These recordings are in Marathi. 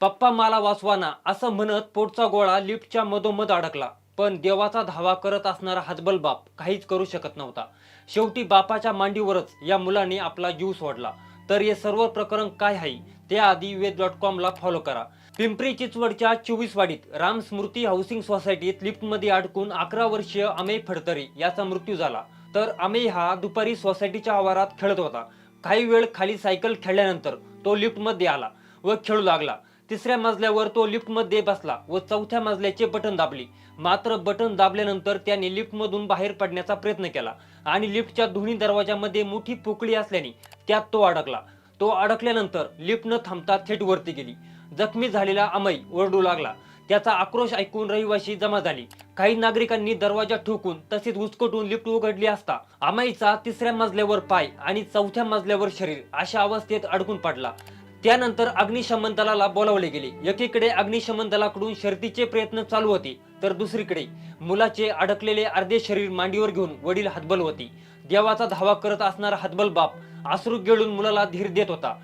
पप्पा मला वाचवाना असं म्हणत पोटचा गोळा लिफ्टच्या मधोमध अडकला. पण देवाचा धावा करत असणारा हजबल बाप काहीच करू शकत नव्हता. शेवटी बापाच्या मांडीवरच या मुलाने आपला जीव सोडला. तर हे सर्व प्रकरण काय आहे? त्याआधी वेद डॉट कॉमला फॉलो करा. पिंपरी चिंचवडच्या चोवीसवाडीत राम स्मृती हाऊसिंग सोसायटीत लिफ्टमध्ये अडकून अकरा वर्षीय अमेय फडतरे याचा मृत्यू झाला. तर अमेय हा दुपारी सोसायटीच्या आवारात खेळत होता. काही वेळ खाली सायकल खेळल्यानंतर तो लिफ्टमध्ये आला व खेळू लागला. तिसऱ्या मजल्यावर तो लिफ्टमध्ये बसला व चौथ्या मजल्याचे बटन दाबले. मात्र बटन दाबल्यानंतर त्याने लिफ्टमधून बाहेर पडण्याचा प्रयत्न केला आणि लिफ्टच्या दोन्ही दरवाजामध्ये मोठी पोकळी असल्याने त्यात तो अडकला. तो अडकल्यानंतर लिफ्ट न थांबता थेट वरती गेली. जखमी झालेला अमय ओरडू लागला. त्याचा आक्रोश ऐकून रहिवाशी जमा झाली. काही नागरिकांनी दरवाजा ठोकून तसेच उचकटून लिफ्ट उघडली असता अमाईचा तिसऱ्या मजल्यावर पाय आणि चौथ्या मजल्यावर शरीर अशा अवस्थेत अडकून पडला. त्यानंतर अग्निशमन दलाला बोलावले गेले. एकीकडे अग्निशमन दलाकडून शर्तीचे प्रयत्न चालू होते तर दुसरीकडे मुलाचे अडकलेले अर्धे शरीर मांडीवर घेऊन वडील हतबल होते. देवाचा धावा करत असणारा हतबल बाप अश्रू गिळून मुलाला धीर देत होता.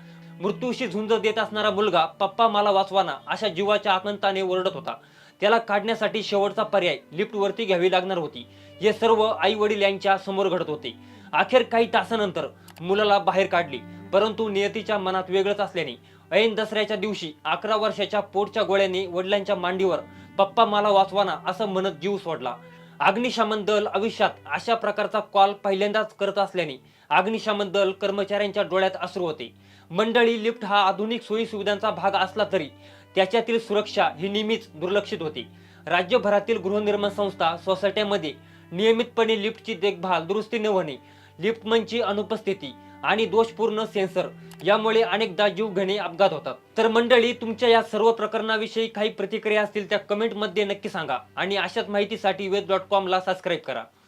मृत्यूशी झुंज देत असणारा मुलगा पप्पा मला वाचवाना अशा जीवाच्या आकांताने ओरडत होता. त्याला काढण्यासाठी शेवटचा पर्याय लिफ्ट वरती घ्यावी लागणार होती. हे सर्व आई वडील यांच्या समोर घडत होते. अखेर काही तासानंतर मुलाला बाहेर काढली. परंतु नियतीच्या मनात वेगळंच असल्याने. ऐन दसऱ्याच्या दिवशी अकरा वर्षाच्या पोटच्या गोळ्याने वडिलांच्या मांडीवर पप्पा मला वाचवाना असं म्हणत जीव सोडला. अग्निशमन दल आयुष्यात अशा प्रकारचा कॉल पहिल्यांदाच करत असल्याने अग्निशमन दल कर्मचाऱ्यांच्या डोळ्यात अश्रू होते. मंडळी लिफ्ट हा आधुनिक सोयी सुविधांचा भाग असला तरी त्याच्यातील सुरक्षा ही नेहमीच दुर्लक्षित होती. राज्यभरातील गृहनिर्माण संस्था सोसायट्यामध्ये नियमितपणे लिफ्टची देखभाल दुरुस्ती न होणे लिफ्टमनची अनुपस्थिती आणि दोषपूर्ण सेन्सर यामुळे अनेकदा जीवघेणे अपघात होतात. तर मंडळी तुमच्या या सर्व प्रकरणाविषयी काही प्रतिक्रिया असतील त्या कमेंटमध्ये नक्की सांगा आणि अशाच माहितीसाठी वेद डॉट कॉमला सबस्क्राईब करा.